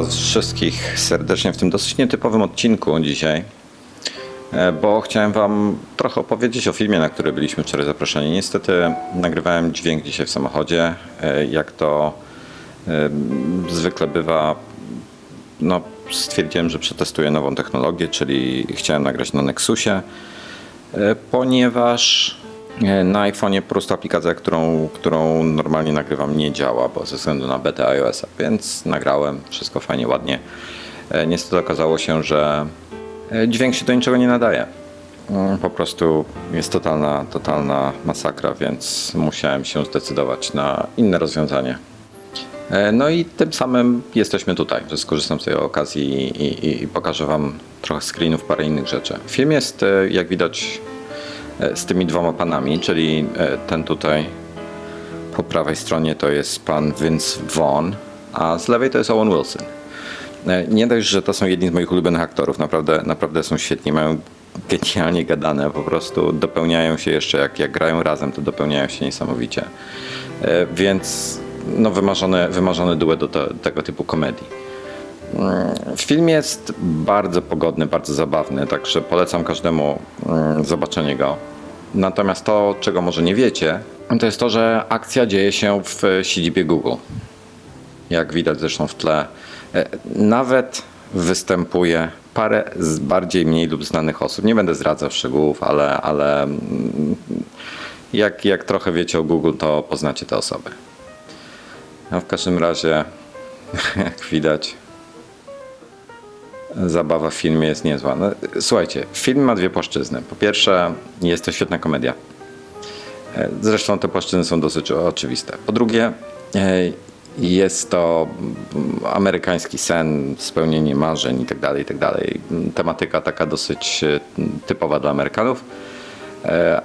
Was wszystkich serdecznie w tym dosyć nietypowym odcinku dzisiaj, e, bo chciałem Wam trochę opowiedzieć o filmie, na który byliśmy wczoraj zaproszeni. Niestety nagrywałem dźwięk dzisiaj w samochodzie, e, jak to e, zwykle bywa. No, stwierdziłem, że przetestuję nową technologię, czyli chciałem nagrać na Nexusie, ponieważ na iPhone'ie po prostu aplikacja, którą, którą normalnie nagrywam, nie działa, bo ze względu na betę iOS-a, więc nagrałem, wszystko fajnie, ładnie. E, Niestety okazało się, że e, dźwięk się do niczego nie nadaje. Mm, Po prostu jest totalna, totalna masakra, więc musiałem się zdecydować na inne rozwiązanie. E, No i tym samym jesteśmy tutaj, że skorzystam z tej okazji i, i, i pokażę Wam trochę screenów, parę innych rzeczy. Film jest, e, jak widać, e, z tymi dwoma panami, czyli e, ten tutaj po prawej stronie to jest pan Vince Vaughn, a z lewej to jest Owen Wilson. E, Nie dość, że to są jedni z moich ulubionych aktorów, naprawdę, naprawdę są świetni, mają genialnie gadane, po prostu dopełniają się jeszcze, jak, jak grają razem, to dopełniają się niesamowicie. E, Więc no, wymarzony, wymarzony duet do te, tego typu komedii. Mm, Film jest bardzo pogodny, bardzo zabawny, także polecam każdemu mm, zobaczenie go. Natomiast to, czego może nie wiecie, to jest to, że akcja dzieje się w siedzibie Google. Jak widać zresztą w tle. E, Nawet występuje parę z bardziej mniej lub znanych osób. Nie będę zdradzał szczegółów, ale, ale mm, jak, jak trochę wiecie o Google, to poznacie te osoby. A w każdym razie, jak widać, zabawa w filmie jest niezła. No, słuchajcie, film ma dwie płaszczyzny. Po pierwsze, jest to świetna komedia. E, Zresztą te płaszczyzny są dosyć oczywiste. Po drugie, e, jest to mm, amerykański sen, spełnienie marzeń itd., itd. Tematyka taka dosyć e, typowa dla Amerykanów,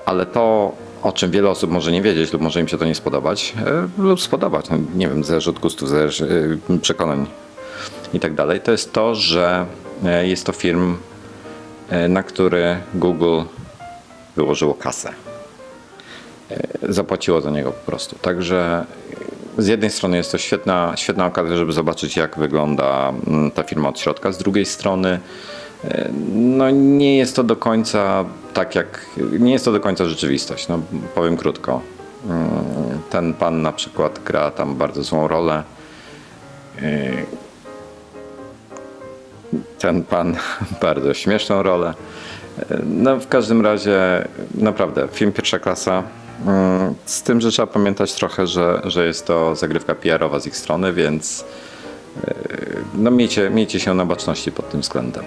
ale to, o czym wiele osób może nie wiedzieć lub może im się to nie spodobać, lub spodobać, no, nie wiem, zależy od gustów, zależy przekonań i tak dalej, to jest to, że e, jest to film, e, na który Google wyłożyło kasę. E, Zapłaciło za niego po prostu. Także z jednej strony jest to świetna, świetna okazja, żeby zobaczyć, jak wygląda mm, ta firma od środka. Z drugiej strony, no nie jest to do końca tak jak. Nie jest to do końca rzeczywistość. No, powiem krótko. Mm, Ten pan na przykład gra tam bardzo złą rolę. E, ten pan bardzo śmieszną rolę. No, w każdym razie, naprawdę, film pierwsza klasa. Mm, Z tym, że trzeba pamiętać trochę, że, że jest to zagrywka PR-owa z ich strony, więc yy, no, miejcie, miejcie się na baczności pod tym względem.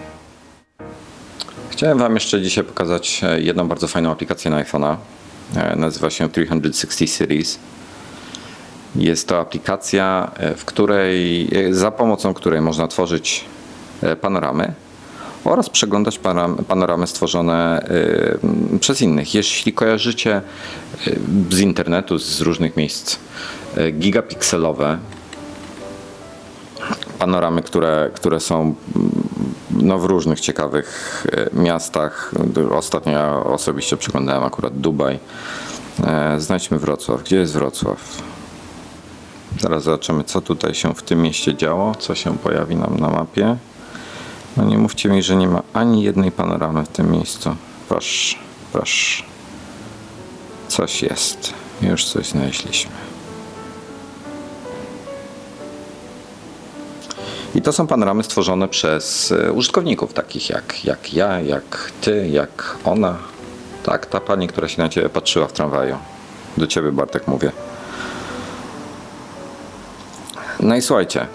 Chciałem Wam jeszcze dzisiaj pokazać e, jedną bardzo fajną aplikację na iPhone'a. E, Nazywa się 360 Series. Jest to aplikacja, e, w której, e, za pomocą której można tworzyć e, panoramy oraz przeglądać panoramy stworzone e, przez innych. Jeśli kojarzycie e, z internetu, z różnych miejsc, e, gigapikselowe panoramy, które, które są mm, no, w różnych ciekawych e, miastach. Ostatnio ja osobiście przeglądałem akurat Dubaj. E, Znajdźmy Wrocław. Gdzie jest Wrocław? Zaraz zobaczymy, co tutaj się w tym mieście działo, co się pojawi nam na mapie. No nie mówcie mi, że nie ma ani jednej panoramy w tym miejscu. Proszę, proszę. Coś jest. Już coś znaleźliśmy. I to są panoramy stworzone przez e, użytkowników, takich jak, jak ja, jak ty, jak ona. Tak, ta pani, która się na ciebie patrzyła w tramwaju. Do ciebie, Bartek, mówię. No i słuchajcie.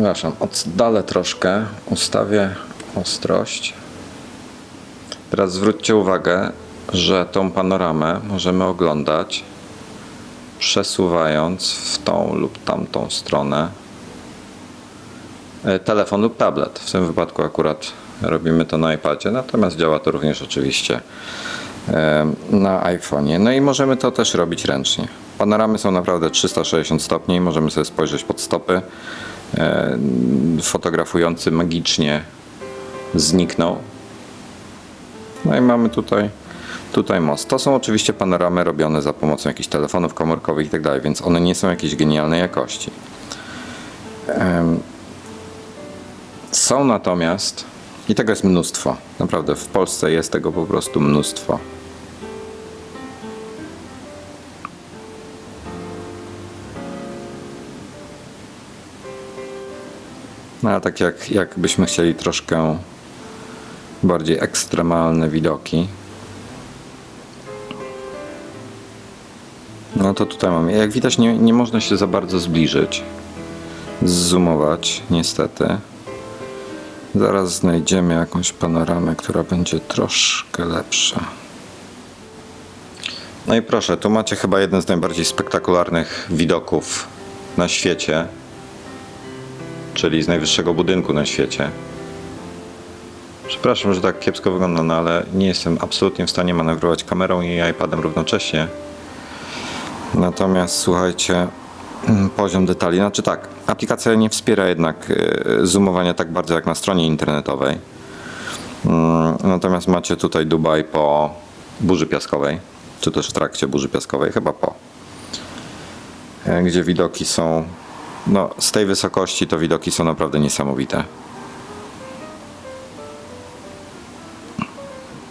Przepraszam, oddalę troszkę, ustawię ostrość. Teraz zwróćcie uwagę, że tą panoramę możemy oglądać przesuwając w tą lub tamtą stronę e, telefon lub tablet. W tym wypadku akurat robimy to na iPadzie, natomiast działa to również oczywiście e, na iPhone'ie. No i możemy to też robić ręcznie. Panoramy są naprawdę 360 stopni, możemy sobie spojrzeć pod stopy. E, Fotografujący magicznie zniknął. No i mamy tutaj, tutaj most. To są oczywiście panoramy robione za pomocą jakichś telefonów komórkowych i tak dalej, więc one nie są jakiejś genialnej jakości. Są natomiast, i tego jest mnóstwo, naprawdę w Polsce jest tego po prostu mnóstwo. No ale tak jak, jakbyśmy chcieli troszkę bardziej ekstremalne widoki, no to tutaj mamy. Jak widać nie, nie można się za bardzo zbliżyć, zoomować niestety. Zaraz znajdziemy jakąś panoramę, która będzie troszkę lepsza. No i proszę, tu macie chyba jeden z najbardziej spektakularnych widoków na świecie, czyli z najwyższego budynku na świecie. Przepraszam, że tak kiepsko wygląda, no ale nie jestem absolutnie w stanie manewrować kamerą i iPadem równocześnie. Natomiast słuchajcie, mm, poziom detali, znaczy tak, aplikacja nie wspiera jednak e, zoomowania tak bardzo jak na stronie internetowej. Mm, Natomiast macie tutaj Dubaj po burzy piaskowej, czy też w trakcie burzy piaskowej, chyba po. E, Gdzie widoki są, no z tej wysokości to widoki są naprawdę niesamowite.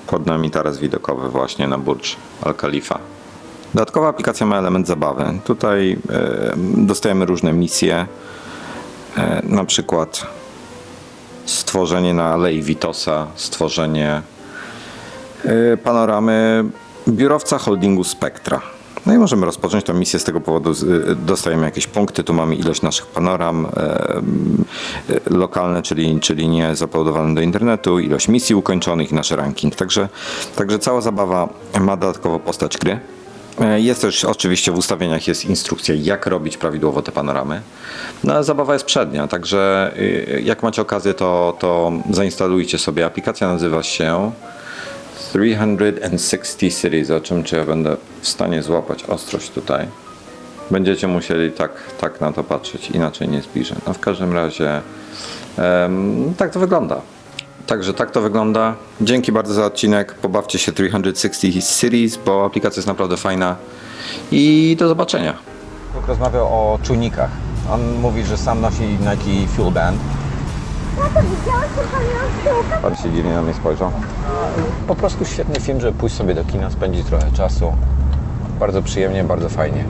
Pod nami taras widokowy właśnie na Burcz Al Khalifa. Dodatkowa aplikacja ma element zabawy. Tutaj e, dostajemy różne misje, e, na przykład stworzenie na Alei Vitosa, stworzenie e, panoramy biurowca holdingu Spectra. No i możemy rozpocząć tę misję z tego powodu. e, Dostajemy jakieś punkty, tu mamy ilość naszych panoram e, lokalne, czyli, czyli nie zaploadowane do internetu, ilość misji ukończonych i nasz ranking. Także, także cała zabawa ma dodatkowo postać gry. E, Jest też oczywiście w ustawieniach jest instrukcja, jak robić prawidłowo te panoramy. No, ale zabawa jest przednia, także y, jak macie okazję, to, to zainstalujcie sobie. Aplikacja nazywa się 360 Series, o czym czy ja będę w stanie złapać ostrość tutaj. Będziecie musieli tak, tak na to patrzeć, inaczej nie zbliżę. No w każdym razie em, tak to wygląda. Także tak to wygląda. Dzięki bardzo za odcinek. Pobawcie się 360 Series, bo aplikacja jest naprawdę fajna. I do zobaczenia. Rozmawiał o czujnikach. On mówi, że sam nosi Nike Fuel Band. Tato, widziałeś? Pan się dziwnie na mnie spojrzał. Po prostu świetny film, żeby pójść sobie do kina, spędzić trochę czasu. Bardzo przyjemnie, bardzo fajnie.